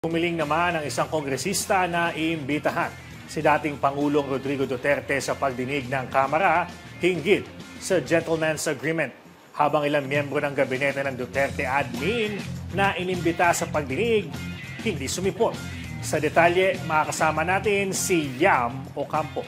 Pumiling naman ang isang kongresista na iimbitahan si dating Pangulong Rodrigo Duterte sa pagdinig ng Kamara hinggit sa Gentleman's Agreement. Habang ilang miyembro ng gabinete ng Duterte admin na inimbita sa pagdinig, hindi sumipot. Sa detalye, makakasama natin si Yam Ocampo.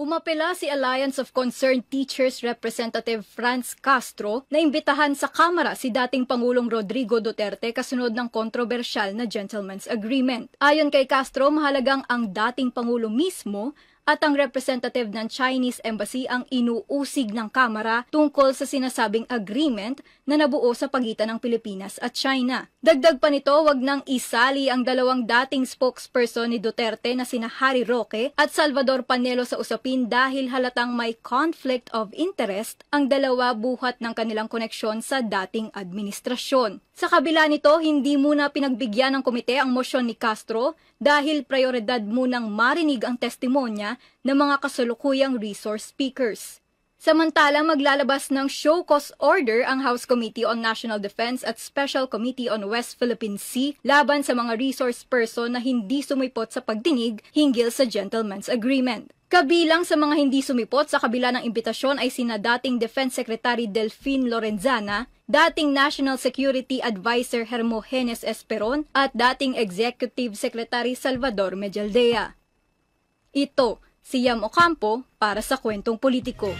Umapela si Alliance of Concerned Teachers Representative Franz Castro na imbitahan sa Kamara si dating Pangulong Rodrigo Duterte kasunod ng kontrobersyal na Gentleman's Agreement. Ayon kay Castro, mahalagang ang dating Pangulo mismo at ang representative ng Chinese Embassy ang inuusig ng Kamara tungkol sa sinasabing agreement na nabuo sa pagitan ng Pilipinas at China. Dagdag pa nito, wag nang isali ang dalawang dating spokesperson ni Duterte na sina Harry Roque at Salvador Panelo sa usapin dahil halatang may conflict of interest ang dalawa buhat ng kanilang koneksyon sa dating administrasyon. Sa kabila nito, hindi muna pinagbigyan ng komite ang mosyon ni Castro dahil prioridad munang marinig ang testimonya ng mga kasalukuyang resource speakers. Samantala, maglalabas ng show cause order ang House Committee on National Defense at Special Committee on West Philippine Sea laban sa mga resource person na hindi sumipot sa pagdinig hinggil sa Gentleman's Agreement. Kabilang sa mga hindi sumipot sa kabila ng imbitasyon ay sina dating Defense Secretary Delphine Lorenzana, dating National Security Advisor Hermogenes Esperon at dating Executive Secretary Salvador Medialdea. Ito, si Yam Ocampo para sa kwentong politiko.